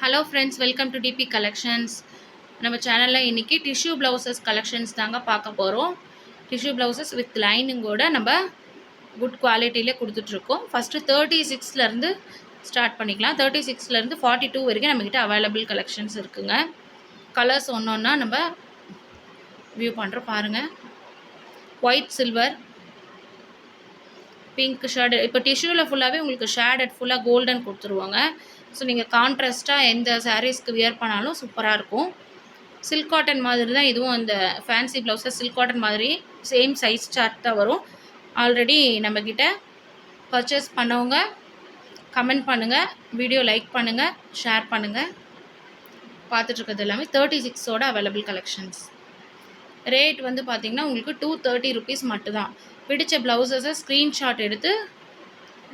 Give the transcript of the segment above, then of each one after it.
Hello friends welcome to DP collections நம்ம சேனலில் இன்றைக்கி டிஷ்யூ ப்ளவுசஸ் கலெக்ஷன்ஸ் தாங்க பார்க்க போகிறோம் டிஷ்யூ ப்ளவுசஸ் வித் லைனிங்கோட நம்ம குட் குவாலிட்டியிலே கொடுத்துட்ருக்கோம். ஃபஸ்ட்டு தேர்ட்டி சிக்ஸ்லேருந்து ஸ்டார்ட் பண்ணிக்கலாம். தேர்ட்டி சிக்ஸ்லேருந்து ஃபார்ட்டி டூ வரைக்கும் நம்மக்கிட்ட அவைலபிள் கலெக்ஷன்ஸ் இருக்குங்க. கலர்ஸ் ஒன்று ஒன்றா நம்ம வியூ பண்ணுறோம் பாருங்கள் ஒயிட் சில்வர் பிங்க் ஷேடு இப்போ டிஷ்யூவில் ஃபுல்லாகவே உங்களுக்கு ஷேடட் ஃபுல்லாக கோல்டன் கொடுத்துருவாங்க. ஸோ நீங்கள் கான்ட்ராஸ்ட்டாக எந்த சாரீஸ்க்கு வியர் பண்ணாலும் சூப்பராக இருக்கும். சில்க் காட்டன் மாதிரி தான் இதுவும் அந்த ஃபேன்சி ப்ளவுஸஸ் சில்க் காட்டன் மாதிரி சேம் சைஸ் சார்ட் தான் வரும். ஆல்ரெடி நம்மக்கிட்ட பர்ச்சேஸ் பண்ணவங்க கமெண்ட் பண்ணுங்கள் வீடியோ லைக் பண்ணுங்கள் ஷேர் பண்ணுங்கள் பார்த்துட்ருக்கிறது எல்லாமே தேர்ட்டி சிக்ஸோட அவைலபிள் கலெக்ஷன்ஸ் ரேட் வந்து பார்த்திங்கன்னா உங்களுக்கு டூ தேர்ட்டி ருபீஸ் மட்டும்தான். பிடிச்ச ப்ளவுசஸை ஸ்க்ரீன்ஷாட் எடுத்து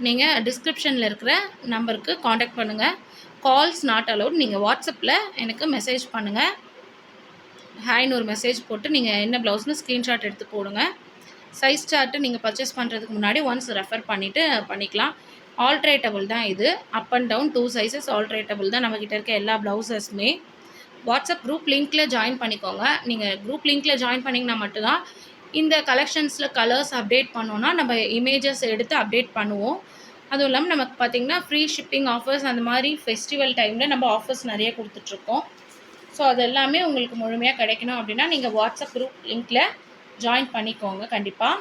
நீங்கள் டிஸ்கிரிப்ஷனில் இருக்கிற நம்பருக்கு காண்டாக்ட் பண்ணுங்கள் கால்ஸ் நாட் அலவுட் நீங்கள் வாட்ஸ்அப்பில் எனக்கு மெசேஜ் பண்ணுங்கள் ஹாய்னு ஒரு மெசேஜ் போட்டு நீங்கள் என்ன ப்ளவுஸ்னு ஸ்க்ரீன்ஷாட் எடுத்து போடுங்க. சைஸ் சார்ட்டு நீங்கள் பர்ச்சேஸ் பண்ணுறதுக்கு முன்னாடி ஒன்ஸ் ரெஃபர் பண்ணிவிட்டு பண்ணிக்கலாம். ஆல்ட்ரேட்டபிள் தான் இது. Up and down two sizes alterable தான் நம்மக்கிட்ட இருக்க எல்லா ப்ளவுசஸுமே வாட்ஸ்அப் குரூப் லிங்க்கில் ஜாயின் பண்ணிக்கோங்க. நீங்கள் குரூப் லிங்க்கில் ஜாயின் பண்ணிங்கன்னா மட்டும்தான் இந்த கலெக்ஷன்ஸில் கலர்ஸ் அப்டேட் பண்ணோன்னா நம்ம இமேஜஸ் எடுத்து அப்டேட் பண்ணுவோம். அதுவும் இல்லாமல் நமக்கு பார்த்திங்கன்னா ஃப்ரீ ஷிப்பிங் ஆஃபர்ஸ் அந்த மாதிரி ஃபெஸ்டிவல் டைமில் நம்ம ஆஃபர்ஸ் நிறைய கொடுத்துட்ருக்கோம். ஸோ அது எல்லாமே உங்களுக்கு முழுமையாக கிடைக்கணும் அப்படின்னா நீங்கள் வாட்ஸ்அப் குரூப் லிங்க்கில் ஜாயின் பண்ணிக்கோங்க கண்டிப்பாக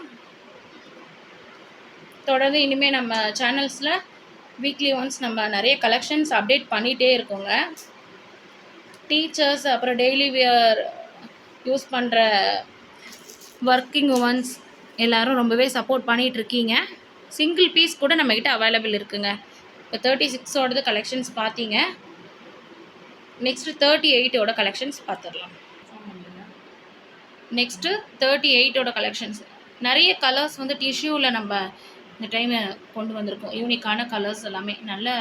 தொடர்ந்து இனிமேல் நம்ம சேனல்ஸில் வீக்லி ஒன்ஸ் நம்ம நிறைய கலெக்ஷன்ஸ் அப்டேட் பண்ணிகிட்டே இருக்கோங்க. டீச்சர்ஸ் அப்புறம் டெய்லி வியர் யூஸ் பண்ணுற ஒர்க்கிங் உமன்ஸ் எல்லோரும் ரொம்பவே சப்போர்ட் பண்ணிகிட்ருக்கீங்க சிங்கிள் பீஸ் கூட நம்மக்கிட்ட அவைலபிள் இருக்குங்க. இப்போ தேர்ட்டி சிக்ஸோடது கலெக்ஷன்ஸ் பார்த்தீங்க. நெக்ஸ்ட்டு தேர்ட்டி எயிட்டோட கலெக்ஷன்ஸ் பார்த்துடலாம். நெக்ஸ்ட்டு தேர்ட்டி எயிட்டோட கலெக்ஷன்ஸ் நிறைய கலர்ஸ் வந்து டிஷ்யூவில் நம்ம இந்த டைம் கொண்டு வந்திருக்கோம். யூனிக்கான கலர்ஸ் எல்லாமே. நல்ல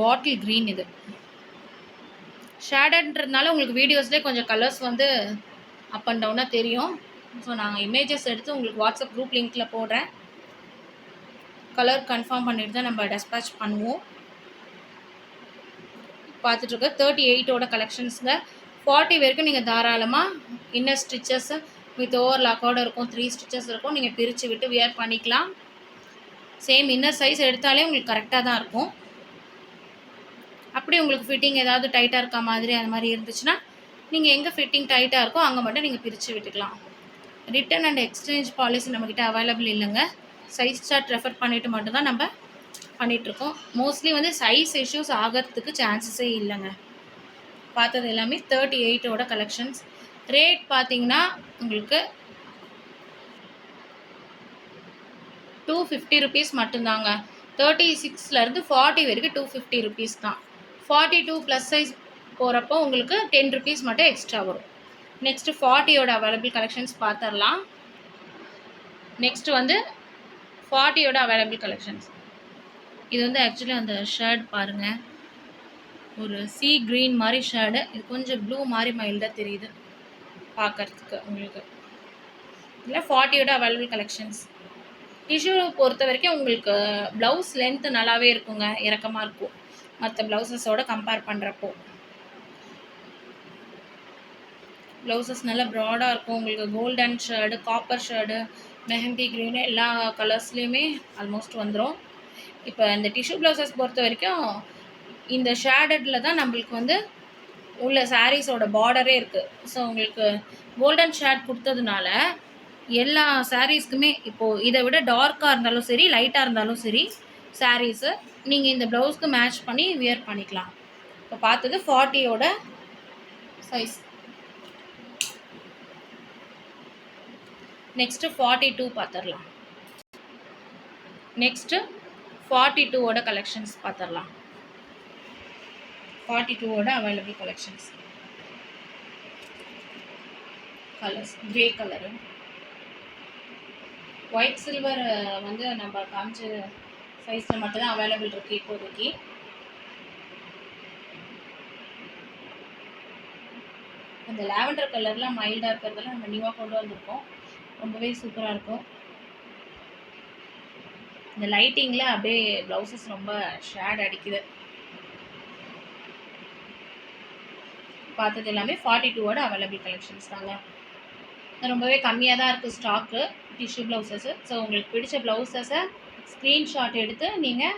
பாட்டில் க்ரீன் இது. ஷேடட்ன்றதுனால உங்களுக்கு வீடியோஸ்லேயே கொஞ்சம் கலர்ஸ் வந்து அப் அண்ட் டவுனாக தெரியும். ஸோ நாங்கள் இமேஜஸ் எடுத்து உங்களுக்கு வாட்ஸ்அப் குரூப் லிங்க்கில் போடுறேன். கலர் கன்ஃபார்ம் பண்ணிட்டு தான் நம்ம டெஸ்பேச் பண்ணுவோம். பார்த்துட்ருக்க தேர்ட்டி எயிட்டோட கலெக்ஷன்ஸில் ஃபார்ட்டி வரைக்கும் நீங்கள் தாராளமாக இன்னர் ஸ்டிச்சஸ் வித் ஓவர் லாக்கோடு இருக்கும் த்ரீ ஸ்டிச்சஸ் இருக்கும். நீங்கள் பிரித்து விட்டு வியர் பண்ணிக்கலாம். சேம் இன்னர் சைஸ் எடுத்தாலே உங்களுக்கு கரெக்டாக தான் இருக்கும். அப்படி உங்களுக்கு ஃபிட்டிங் ஏதாவது டைட்டாக இருக்க மாதிரி அந்த மாதிரி இருந்துச்சுன்னா நீங்கள் எங்கே ஃபிட்டிங் டைட்டாக இருக்கோ அங்கே மட்டும் நீங்கள் பிரித்து விட்டுக்கலாம். ரிட்டன் அண்ட் எக்ஸ்சேஞ்ச் பாலிசி நம்மக்கிட்ட அவைலபிள் இல்லைங்க. சைஸ் சார்ட் ரெஃபர் பண்ணிவிட்டு மட்டும்தான் நம்ம பண்ணிகிட்ருக்கோம் மோஸ்ட்லி வந்து சைஸ் இஷ்யூஸ் ஆகிறதுக்கு சான்சஸே இல்லைங்க. பார்த்தது எல்லாமே தேர்ட்டி எயிட்டோட கலெக்ஷன்ஸ் ரேட் பார்த்தீங்கன்னா உங்களுக்கு டூ ஃபிஃப்டி ருபீஸ் மட்டும்தாங்க. தேர்ட்டி சிக்ஸ்லேருந்து ஃபார்ட்டி வரைக்கும் டூ ஃபிஃப்டி ருபீஸ் தான். ஃபார்ட்டி டூ ப்ளஸ் சைஸ் போகிறப்போ உங்களுக்கு டென் ருபீஸ் மட்டும் எக்ஸ்ட்ரா வரும். நெக்ஸ்ட்டு ஃபார்ட்டியோட அவைலபிள் கலெக்ஷன்ஸ் பார்த்துடலாம் நெக்ஸ்ட்டு வந்து ஃபார்ட்டியோட அவைலபிள் கலெக்ஷன்ஸ் இது வந்து ஆக்சுவலி அந்த ஷர்ட் பாருங்கள் ஒரு சி க்ரீன் மாதிரி ஷேடு இது கொஞ்சம் ப்ளூ மாதிரி மைல்டாக தெரியுது பார்க்குறதுக்கு உங்களுக்கு. இல்லை ஃபார்ட்டியோட அவைலபிள் கலெக்ஷன்ஸ் டிஷ்யூ பொறுத்த வரைக்கும் உங்களுக்கு ப்ளவுஸ் லென்த்து நல்லாவே இருக்குங்க. இறக்கமாக இருக்கும். மற்ற ப்ளவுசஸோடு கம்பேர் பண்ணுறப்போ ப்ளவுசஸ் நல்லா ப்ராடாக இருக்கும். உங்களுக்கு golden shade copper shade mehndi green எல்லா கலர்ஸ்லேயுமே ஆல்மோஸ்ட் வந்துடும் இப்போ இந்த டிஷ்யூ ப்ளவுசஸ் பொறுத்த வரைக்கும் இந்த ஷேடடில் தான் நம்மளுக்கு வந்து உள்ள சாரீஸோட பார்டரே இருக்குது ஸோ உங்களுக்கு கோல்டன் ஷேட் கொடுத்ததுனால எல்லா சாரீஸ்க்குமே இப்போது இதை விட டார்க்காக இருந்தாலும் சரி லைட்டாக இருந்தாலும் சரி சாரீஸு நீங்கள் இந்த ப்ளவுஸ்க்கு மேட்ச் பண்ணி வியர் பண்ணிக்கலாம். இப்போ பார்த்தது ஃபார்ட்டியோட சைஸ் நெக்ஸ்ட்டு ஃபார்ட்டி டூ பார்த்துடலாம் நெக்ஸ்ட்டு ஃபார்ட்டி டூவோட கலெக்ஷன்ஸ் பார்த்துடலாம் ஃபார்ட்டி டூவோட available collections colours grey colour white silver வந்து நம்ம காமிச்ச சைஸில் மட்டும்தான் அவைலபிள் இருக்குது இப்போதைக்கு. அந்த லாவெண்டர் கலர்லாம் மைல்டாக இருக்கிறதெல்லாம் நம்ம நியூவாக கொண்டு வந்திருக்கோம். ரொம்பவே சூப்பராக இருக்கும். இந்த லைட்டிங்கில் அப்படியே ப்ளவுசஸ் ரொம்ப ஷேட் அடிக்குது. பார்த்தது எல்லாமே ஃபார்ட்டி டூவோட அவைலபிள் கலெக்ஷன்ஸ் தாங்க. ரொம்பவே கம்மியாக தான் இருக்குது ஸ்டாக்கு டிஷ்யூ ப்ளவுசஸ்ஸு ஸோ உங்களுக்கு பிடிச்ச ப்ளவுசஸை ஸ்க்ரீன்ஷாட் எடுத்து நீங்கள்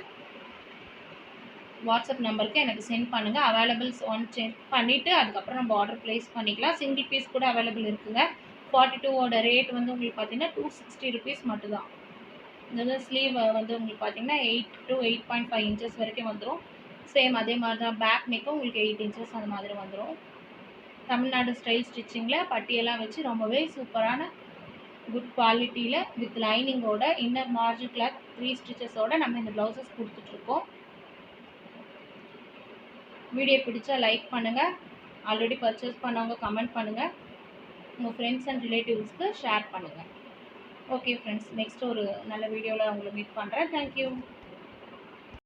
வாட்ஸ்அப் நம்பருக்கு எனக்கு சென்ட் பண்ணுங்கள் அவைலபிள்ஸ் ஒன் செக் பண்ணிவிட்டு அதுக்கப்புறம் நம்ம ஆர்டர் ப்ளேஸ் பண்ணிக்கலாம். சிங்கிள் பீஸ் கூட அவைலபிள் இருக்குங்க. ஃபார்ட்டி டூவோட ரேட் வந்து உங்களுக்கு பார்த்தீங்கன்னா டூ சிக்ஸ்டி ருபீஸ் மட்டும்தான். இந்த ஸ்லீவ் வந்து உங்களுக்கு பார்த்தீங்கன்னா eight to eight point five inches வரைக்கும் வந்துடும் சேம் அதே மாதிரி தான் பேக் மேக்கும் உங்களுக்கு எயிட் இன்ச்சஸ் அந்த மாதிரி வந்துடும் தமிழ்நாடு ஸ்டைல் ஸ்டிச்சிங்கில் பட்டியெல்லாம் வச்சு ரொம்பவே சூப்பரான குட் குவாலிட்டியில் வித் லைனிங்கோட இன்னர் மார்ஜின் கிளாத் த்ரீ ஸ்டிச்சஸோட நம்ம இந்த ப்ளவுசஸ் கொடுத்துட்ருக்கோம். வீடியோ பிடிச்சா லைக் பண்ணுங்கள் ஆல்ரெடி பர்ச்சேஸ் பண்ணவங்க கமெண்ட் பண்ணுங்கள் உங்கள் ஃப்ரெண்ட்ஸ் அண்ட் ரிலேட்டிவ்ஸ்க்கு ஷேர் பண்ணுங்கள் ஓகே ஃப்ரெண்ட்ஸ் நெக்ஸ்ட் ஒரு நல்ல வீடியோவில் உங்களை மீட் பண்ணுறேன் தேங்க்யூ